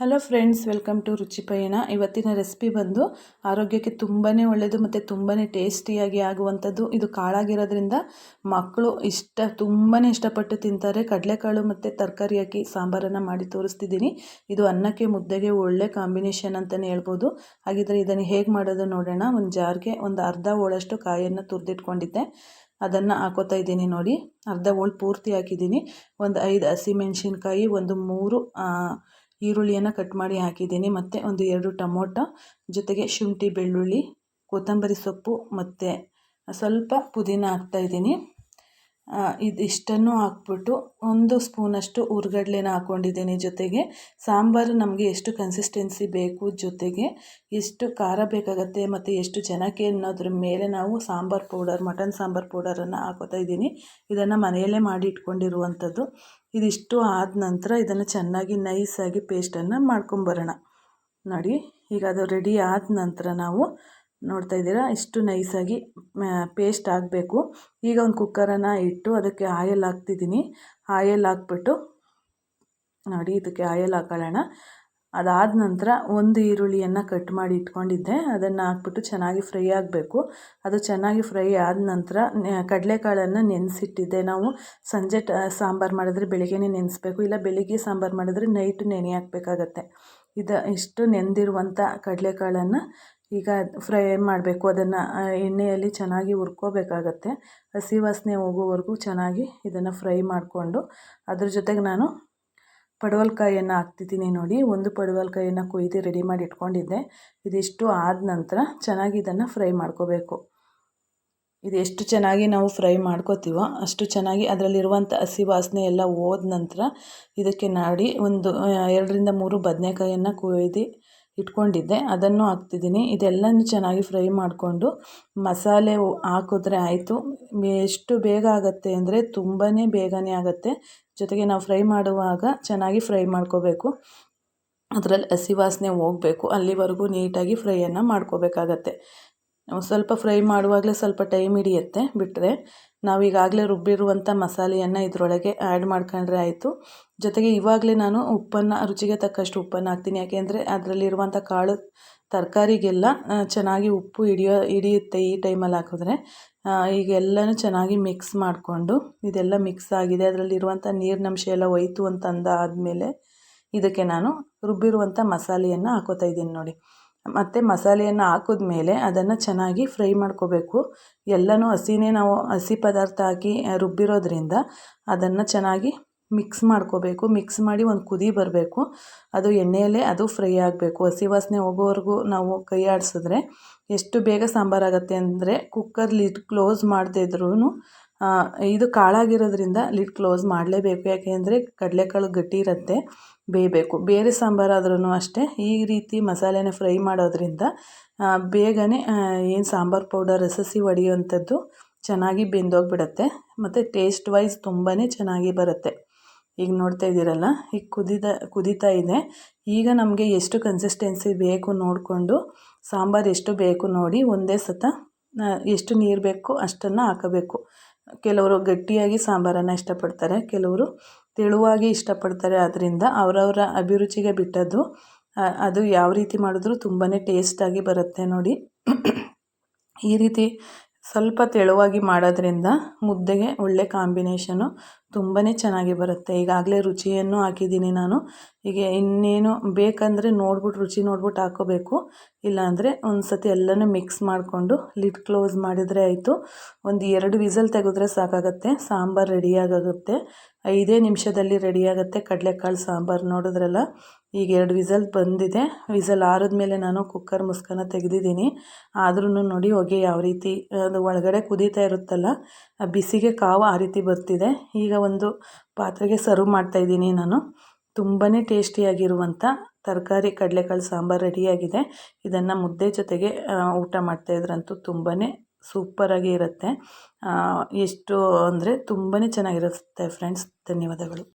Hello friends welcome to ರುಚಿ ಪಯಣ ಇವತ್ತಿನ ರೆಸಿಪಿ ಬಂದು ಆರೋಗ್ಯಕ್ಕೆ ತುಂಬಾ ಒಳ್ಳೆಯದು ಮತ್ತು ತುಂಬಾ ಟೇಸ್ಟಿಯಾಗಿ ಆಗುವಂಥದ್ದು. ಇದು ಕಾಳಾಗಿರೋದ್ರಿಂದ ಮಕ್ಕಳು ಇಷ್ಟ ತುಂಬಾ ಇಷ್ಟಪಟ್ಟು ತಿಂತಾರೆ. ಕಡಲೆಕಾಳು ಮತ್ತು ತರಕಾರಿ ಹಾಕಿ ಸಾಂಬಾರನ್ನು ಮಾಡಿ ತೋರಿಸ್ತಿದ್ದೀನಿ. ಇದು ಅನ್ನಕ್ಕೆ ಮುದ್ದೆಗೆ ಒಳ್ಳೆ ಕಾಂಬಿನೇಷನ್ ಅಂತಲೇ ಹೇಳ್ಬೋದು. ಹಾಗಿದ್ರೆ ಇದನ್ನು ಹೇಗೆ ಮಾಡೋದು ನೋಡೋಣ. ಒಂದು ಜಾರ್ಗೆ ಒಂದು ಅರ್ಧ ಹೋಳಷ್ಟು ಕಾಯನ್ನು ತುರಿದಿಟ್ಕೊಂಡಿದ್ದೆ. ಅದನ್ನು ಹಾಕೋತಾ ಇದ್ದೀನಿ ನೋಡಿ. ಅರ್ಧ ಹೋಳು ಪೂರ್ತಿ ಹಾಕಿದ್ದೀನಿ. ಒಂದು ಐದು ಹಸಿಮೆಣ್ಸಿನ್ಕಾಯಿ ಒಂದು ಮೂರು ಈರುಳ್ಳಿಯನ್ನು ಕಟ್ ಮಾಡಿ ಹಾಕಿದ್ದೀನಿ. ಮತ್ತು ಒಂದು ಎರಡು ಟೊಮೊಟೊ, ಜೊತೆಗೆ ಶುಂಠಿ ಬೆಳ್ಳುಳ್ಳಿ, ಕೊತ್ತಂಬರಿ ಸೊಪ್ಪು ಮತ್ತು ಸ್ವಲ್ಪ ಪುದೀನ ಹಾಕ್ತಾಯಿದ್ದೀನಿ ಇದಿಷ್ಟನ್ನು ಹಾಕ್ಬಿಟ್ಟು ಒಂದು ಸ್ಪೂನಷ್ಟು ಹುರ್ಗಡ್ಲೆನ ಹಾಕ್ಕೊಂಡಿದ್ದೀನಿ ಜೊತೆಗೆ. ಸಾಂಬಾರು ನಮಗೆ ಎಷ್ಟು ಕನ್ಸಿಸ್ಟೆನ್ಸಿ ಬೇಕು ಜೊತೆಗೆ ಎಷ್ಟು ಖಾರ ಬೇಕಾಗತ್ತೆ ಮತ್ತು ಎಷ್ಟು ಜನಕ್ಕೆ ಅನ್ನೋದ್ರ ಮೇಲೆ ನಾವು ಸಾಂಬಾರು ಪೌಡರ್, ಮಟನ್ ಸಾಂಬಾರು ಪೌಡರನ್ನು ಹಾಕೋತಾ ಇದ್ದೀನಿ. ಇದನ್ನು ಮನೆಯಲ್ಲೇ ಮಾಡಿ ಇಟ್ಕೊಂಡಿರುವಂಥದ್ದು. ಇದಿಷ್ಟು ಆದ ನಂತರ ಇದನ್ನು ಚೆನ್ನಾಗಿ ನೈಸಾಗಿ ಪೇಸ್ಟನ್ನು ಮಾಡ್ಕೊಂಬರೋಣ. ನೋಡಿ, ಈಗ ಅದು ರೆಡಿ ಆದ ನಂತರ ನಾವು ನೋಡ್ತಾ ಇದ್ದೀರಾ? ಇಷ್ಟು ನೈಸಾಗಿ ಪೇಸ್ಟ್ ಆಗಬೇಕು. ಈಗ ಒಂದು ಕುಕ್ಕರನ್ನು ಇಟ್ಟು ಅದಕ್ಕೆ ಆಯಲ್ ಹಾಕ್ತಿದ್ದೀನಿ. ಆಯಲ್ ಹಾಕ್ಬಿಟ್ಟು, ನೋಡಿ ಇದಕ್ಕೆ ಆಯಲ್ ಹಾಕೊಳ್ಳೋಣ. ಅದಾದ ನಂತರ ಒಂದು ಈರುಳ್ಳಿಯನ್ನು ಕಟ್ ಮಾಡಿ ಇಟ್ಕೊಂಡಿದ್ದೆ. ಅದನ್ನು ಹಾಕ್ಬಿಟ್ಟು ಚೆನ್ನಾಗಿ ಫ್ರೈ ಆಗಬೇಕು. ಅದು ಚೆನ್ನಾಗಿ ಫ್ರೈ ಆದ ನಂತರ ಕಡಲೆಕಾಳನ್ನು ನೆನೆಸಿಟ್ಟಿದ್ದೆ. ನಾವು ಸಂಜೆ ಟ, ಸಾಂಬಾರು ಮಾಡಿದ್ರೆ ಬೆಳಿಗ್ಗೆನೇ ನೆನೆಸ್ಬೇಕು. ಇಲ್ಲ ಬೆಳಿಗ್ಗೆ ಸಾಂಬಾರು ಮಾಡಿದ್ರೆ ನೈಟು ನೆನೆ ಹಾಕಬೇಕಾಗತ್ತೆ. ಇದು, ಇಷ್ಟು ನೆಂದಿರುವಂಥ ಕಡಲೆಕಾಳನ್ನು ಈಗ ಫ್ರೈ ಮಾಡಬೇಕು, ಅದನ್ನು ಎಣ್ಣೆಯಲ್ಲಿ ಚೆನ್ನಾಗಿ ಹುರ್ಕೋಬೇಕಾಗತ್ತೆ. ಹಸಿ ವಾಸನೆ ಹೋಗೋವರೆಗೂ ಚೆನ್ನಾಗಿ ಇದನ್ನು ಫ್ರೈ ಮಾಡಿಕೊಂಡು, ಅದ್ರ ಜೊತೆಗೆ ನಾನು ಪಡವಲಕಾಯನ್ನು ಹಾಕ್ತಿದ್ದೀನಿ ನೋಡಿ. ಒಂದು ಪಡವಲಕಾಯನ್ನು ಕೊಯ್ದು ರೆಡಿ ಮಾಡಿ ಇಟ್ಕೊಂಡಿದ್ದೆ. ಇದಿಷ್ಟು ಆದ ನಂತರ ಚೆನ್ನಾಗಿ ಇದನ್ನು ಫ್ರೈ ಮಾಡ್ಕೋಬೇಕು. ಇದು ಚೆನ್ನಾಗಿ ನಾವು ಫ್ರೈ ಮಾಡ್ಕೋತೀವೋ ಅಷ್ಟು ಚೆನ್ನಾಗಿ ಅದರಲ್ಲಿರುವಂಥ ಹಸಿ ವಾಸನೆ ಎಲ್ಲ ಹೋದ ನಂತರ ಇದಕ್ಕೆ ನಾಡಿ ಒಂದು ಎರಡರಿಂದ ಮೂರು ಬದನೆಕಾಯನ್ನು ಕೊಯ್ದು ಇಟ್ಕೊಂಡಿದ್ದೆ. ಅದನ್ನು ಹಾಕ್ತಿದ್ದೀನಿ. ಇದೆಲ್ಲನೂ ಚೆನ್ನಾಗಿ ಫ್ರೈ ಮಾಡಿಕೊಂಡು ಮಸಾಲೆ ಹಾಕಿದ್ರೆ ಆಯಿತು. ಎಷ್ಟು ಬೇಗ ಆಗುತ್ತೆ ಅಂದರೆ ತುಂಬಾ ಬೇಗನೆ ಆಗುತ್ತೆ. ಜೊತೆಗೆ ನಾವು ಫ್ರೈ ಮಾಡುವಾಗ ಚೆನ್ನಾಗಿ ಫ್ರೈ ಮಾಡ್ಕೋಬೇಕು. ಅದರಲ್ಲಿ ಹಸಿ ವಾಸನೆ ಹೋಗಬೇಕು. ಅಲ್ಲಿವರೆಗೂ ನೀಟಾಗಿ ಫ್ರೈಯನ್ನು ಮಾಡ್ಕೋಬೇಕಾಗತ್ತೆ. ಸ್ವಲ್ಪ ಫ್ರೈ ಮಾಡುವಾಗಲೇ ಸ್ವಲ್ಪ ಟೈಮ್ ಹಿಡಿಯುತ್ತೆ ಬಿಟ್ಟರೆ ನಾವು ಈಗಾಗಲೇ ರುಬ್ಬಿರುವಂಥ ಮಸಾಲೆಯನ್ನು ಇದರೊಳಗೆ ಆ್ಯಡ್ ಮಾಡ್ಕೊಂಡ್ರೆ ಆಯಿತು. ಜೊತೆಗೆ ಇವಾಗಲೇ ನಾನು ಉಪ್ಪನ್ನು, ರುಚಿಗೆ ತಕ್ಕಷ್ಟು ಉಪ್ಪನ್ನು ಹಾಕ್ತೀನಿ. ಯಾಕೆಂದರೆ ಅದರಲ್ಲಿರುವಂಥ ಕಾಳು ತರಕಾರಿಗೆಲ್ಲ ಚೆನ್ನಾಗಿ ಉಪ್ಪು ಹಿಡಿಯೋ, ಹಿಡಿಯುತ್ತೆ ಈ ಟೈಮಲ್ಲಿ ಹಾಕಿದ್ರೆ. ಈಗ ಎಲ್ಲನೂ ಚೆನ್ನಾಗಿ ಮಿಕ್ಸ್ ಮಾಡಿಕೊಂಡು ಇದೆಲ್ಲ ಮಿಕ್ಸ್ ಆಗಿದೆ, ಅದರಲ್ಲಿರುವಂಥ ನೀರಿನಂಶ ಎಲ್ಲ ಹೋಯ್ತು ಅಂತ ಅಂದಾದಮೇಲೆ ಇದಕ್ಕೆ ನಾನು ರುಬ್ಬಿರುವಂಥ ಮಸಾಲೆಯನ್ನು ಹಾಕೋತಾ ಇದ್ದೀನಿ ನೋಡಿ. ಮತ್ತು ಮಸಾಲೆಯನ್ನು ಹಾಕಿದ್ಮೇಲೆ ಅದನ್ನು ಚೆನ್ನಾಗಿ ಫ್ರೈ ಮಾಡ್ಕೋಬೇಕು. ಎಲ್ಲನೂ ಹಸಿನೇ ನಾವು ಹಸಿ ಪದಾರ್ಥ ಹಾಕಿ ರುಬ್ಬಿರೋದ್ರಿಂದ ಅದನ್ನು ಚೆನ್ನಾಗಿ ಮಿಕ್ಸ್ ಮಾಡ್ಕೋಬೇಕು. ಮಿಕ್ಸ್ ಮಾಡಿ ಒಂದು ಕುದಿ ಬರಬೇಕು. ಅದು ಎಣ್ಣೆಯಲ್ಲೇ ಅದು ಫ್ರೈ ಆಗಬೇಕು. ಹಸಿ ವಾಸನೆ ಹೋಗೋವರೆಗೂ ನಾವು ಕೈ ಆಡಿಸಿದ್ರೆ ಎಷ್ಟು ಬೇಗ ಸಾಂಬಾರಾಗತ್ತೆ ಅಂದರೆ ಕುಕ್ಕರ್ ಲಿಡ್ ಕ್ಲೋಸ್ ಮಾಡದೇ ಇದ್ರೂ ಇದು ಕಾಳಾಗಿರೋದ್ರಿಂದ ಲಿಡ್ ಕ್ಲೋಸ್ ಮಾಡಲೇಬೇಕು. ಯಾಕೆ ಅಂದರೆ ಕಡಲೆಕಾಳು ಗಟ್ಟಿ ಇರುತ್ತೆ, ಬೇಯಬೇಕು. ಬೇರೆ ಸಾಂಬಾರಾದ್ರೂ ಅಷ್ಟೇ. ಈ ರೀತಿ ಮಸಾಲೆನ ಫ್ರೈ ಮಾಡೋದ್ರಿಂದ ಬೇಗನೆ ಏನು ಸಾಂಬಾರು ಪೌಡರ್ ಎಸಸಿ ಹೊಡೆಯುವಂಥದ್ದು ಚೆನ್ನಾಗಿ ಬೆಂದೋಗಿಬಿಡತ್ತೆ. ಮತ್ತು ಟೇಸ್ಟ್ ವೈಸ್ ತುಂಬಾ ಚೆನ್ನಾಗಿ ಬರುತ್ತೆ. ಈಗ ನೋಡ್ತಾ ಇದ್ದೀರಲ್ಲ, ಈಗ ಕುದಿದ, ಕುದೀತಾ ಇದೆ. ಈಗ ನಮಗೆ ಎಷ್ಟು ಕನ್ಸಿಸ್ಟೆನ್ಸಿ ಬೇಕು ನೋಡಿಕೊಂಡು, ಸಾಂಬಾರು ಎಷ್ಟು ಬೇಕು ನೋಡಿ ಒಂದೇ ಸತ ಎಷ್ಟು ನೀರು ಬೇಕು ಅಷ್ಟನ್ನು ಹಾಕಬೇಕು. ಕೆಲವರು ಗಟ್ಟಿಯಾಗಿ ಸಾಂಬಾರನ್ನು ಇಷ್ಟಪಡ್ತಾರೆ, ಕೆಲವರು ತೆಳುವಾಗಿ ಇಷ್ಟಪಡ್ತಾರೆ. ಆದ್ದರಿಂದ ಅವರವರ ಅಭಿರುಚಿಗೆ ಬಿಟ್ಟದ್ದು ಅದು ಯಾವ ರೀತಿ ಮಾಡಿದ್ರೂ ತುಂಬಾ ಟೇಸ್ಟಾಗಿ ಬರುತ್ತೆ ನೋಡಿ. ಈ ರೀತಿ ಸ್ವಲ್ಪ ತೆಳುವಾಗಿ ಮಾಡೋದ್ರಿಂದ ಮುದ್ದೆಗೆ ಒಳ್ಳೆ ಕಾಂಬಿನೇಷನು ತುಂಬಾ ಚೆನ್ನಾಗಿ ಬರುತ್ತೆ. ಈಗಾಗಲೇ ರುಚಿಯನ್ನು ಹಾಕಿದ್ದೀನಿ ನಾನು. ಹೀಗೆ ಇನ್ನೇನು ಬೇಕಂದರೆ ನೋಡ್ಬಿಟ್ಟು ರುಚಿ ನೋಡ್ಬಿಟ್ಟು ಹಾಕ್ಕೋಬೇಕು ಇಲ್ಲಾಂದರೆ ಒಂದು ಸತಿ ಎಲ್ಲನೂ ಮಿಕ್ಸ್ ಮಾಡಿಕೊಂಡು ಲಿಡ್ ಕ್ಲೋಸ್ ಮಾಡಿದರೆ ಆಯಿತು. ಒಂದು ಎರಡು ವಿಸಲ್ ತೆಗೆದ್ರೆ ಸಾಕಾಗತ್ತೆ. ಸಾಂಬಾರು ರೆಡಿಯಾಗುತ್ತೆ ಐದೇ ನಿಮಿಷದಲ್ಲಿ ರೆಡಿಯಾಗುತ್ತೆ ಕಡಲೆಕಾಳು ಸಾಂಬಾರು ನೋಡಿದ್ರಲ್ಲ. ಈಗ ಎರಡು ವಿಸಲ್ ಬಂದಿದೆ. ವಿಸಲ್ ಆರಿದ್ಮೇಲೆ ನಾನು ಕುಕ್ಕರ್ ಮುಸ್ಕನ ತೆಗೆದಿದ್ದೀನಿ. ಆದ್ರೂ ನೋಡಿ ಹೊಗೆ ಯಾವ ರೀತಿ, ಅದು ಒಳಗಡೆ ಕುದೀತಾ ಇರುತ್ತಲ್ಲ ಬಿಸಿಗೆ ಕಾವು ಆ ರೀತಿ ಬರ್ತಿದೆ. ಈಗ ಒಂದು ಪಾತ್ರೆಗೆ ಸರ್ವ್ ಮಾಡ್ತಾ ಇದ್ದೀನಿ ನಾನು. ತುಂಬಾ ಟೇಸ್ಟಿಯಾಗಿರುವಂಥ ತರಕಾರಿ ಕಡಲೆಕಾಳು ಸಾಂಬಾರು ರೆಡಿಯಾಗಿದೆ ಇದನ್ನು ಮುದ್ದೆ ಜೊತೆಗೆ ಊಟ ಮಾಡ್ತಾಯಿದ್ರಂತೂ ತುಂಬಾ ಸೂಪರಾಗಿ ಇರುತ್ತೆ. ಎಷ್ಟು ಅಂದರೆ ತುಂಬಾ ಚೆನ್ನಾಗಿರುತ್ತೆ ಫ್ರೆಂಡ್ಸ್ ಧನ್ಯವಾದಗಳು.